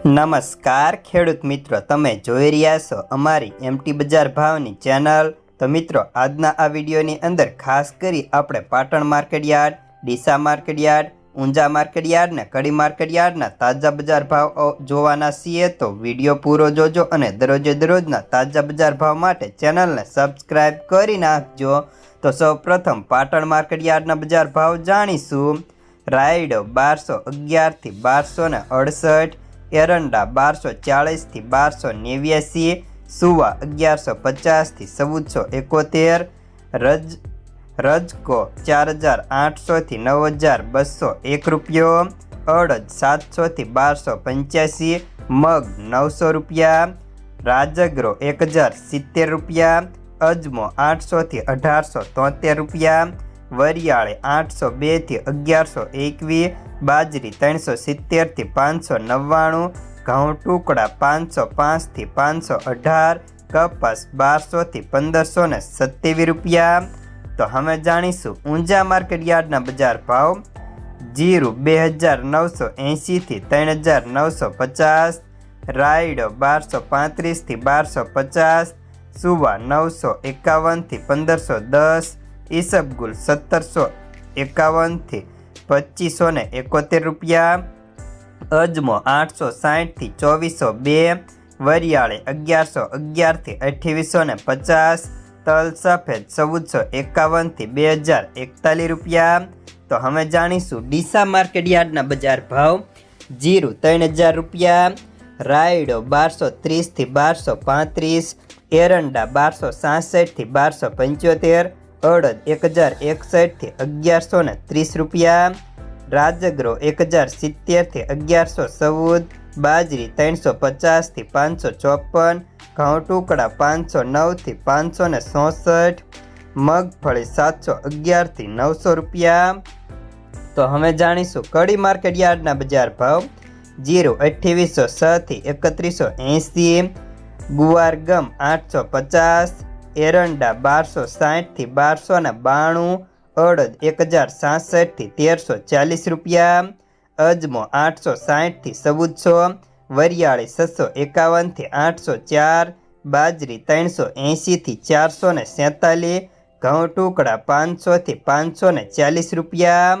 નમસ્કાર, ખેડૂત મિત્રો. તમે જોઈ રહ્યા છો અમારી એમટી બજાર ભાવની ચેનલ. તો મિત્રો, આજના આ વિડીયોની અંદર ખાસ કરી આપણે Patan market yard Deesa market yard, Unjha market yard ને કડી માર્કેટયાર્ડના તાજા બજાર ભાવ જોવાના છીએ. તો વીડિયો પૂરો જોજો અને દરરોજે દરરોજના તાજા બજાર ભાવ માટે ચેનલને સબસ્ક્રાઈબ કરી નાખજો. તો સૌ પ્રથમ પાટણ માર્કેટ યાર્ડના બજાર ભાવ જાણીશું. રાયડો બારસો અગિયારથી બારસો ને અડસઠ એરંડા બારસો ચાળીસથી બારસો નેવ્યાસી, સુવા અગિયારસો પચાસથી ચૌદસો એકોતેર, રજ, રજકો ચાર હજાર આઠસોથી નવ હજાર બસો એક રૂપિયો, અડદ સાતસોથી બારસો પંચ્યાસી, મગ નવસો રૂપિયા, રાજગરો એક હજાર સિત્તેર રૂપિયા, અજમો આઠસોથી અઢારસો તોતેર રૂપિયા વરિયાળી આઠસો બેથી અગિયારસો એકવીસ, બાજરી ત્રણસો સિત્તેરથી પાંચસો નવ્વાણું, ઘઉં ટુકડા પાંચસો પાંચથી પાંચસો અઢાર, કપાસ બારસોથી પંદરસો ને સત્યાવીસ રૂપિયા. તો હવે જાણીશું ઊંઝા માર્કેટ યાર્ડના બજાર ભાવ. જીરું બે હજાર નવસો એંશીથી ત્રણ હજાર નવસો પચાસ, રાયડો બારસો પાંત્રીસથી બારસો પચાસ, સુવા નવસો એકાવનથી પંદરસો દસ ઈસબગુલ સત્તરસો એકાવનથી પચીસો ને એકોતેર રૂપિયા, અજમો આઠસો સાઠથી ચોવીસો બે, વરિયાળે અગિયારસો અગિયારથી અઠ્યાવીસો ને પચાસ, તલ સફેદ ચૌદસો એકાવનથી બે હજાર એકતાલીસ રૂપિયા. તો હવે જાણીશું ડીસા માર્કેટ યાર્ડના બજાર ભાવ. જીરું ત્રણ હજાર રૂપિયા, રાયડો બારસો ત્રીસથી બારસો પાંત્રીસ, એરંડા બારસો સાસઠથી બારસો પંચોતેર અડદ એક હજાર એકસઠથી અગિયારસો ને ત્રીસ રૂપિયા. રાજગરો એક હજાર સિત્તેરથી અગિયારસો ચૌદ. બાજરી ત્રણસો પચાસથી પાંચસો ચોપન. ઘઉં ટુકડા પાંચસો નવથી પાંચસો ને ચોસઠ મગફળી સાતસો અગિયારથી નવસો રૂપિયા. તો હવે જાણીશું કડી માર્કેટ યાર્ડના બજાર ભાવ. જીરો અઠ્યાવીસો છથી એકત્રીસો એંસી. ગુવાર ગમ આઠસો પચાસ. એરંડા બારસો સાઠથી બારસો ને બાણું, અડદ એક હજાર સાસઠથી તેરસો ચાલીસ રૂપિયા, અજમો આઠસો સાઠથી ચૌદસો, વરિયાળી છસો એકાવનથી આઠસો ચાર, બાજરી ત્રણસો એંશીથી ચારસો ને સેતાલીસ, ઘઉં ટુકડા પાંચસોથી પાંચસો ને ચાલીસ રૂપિયા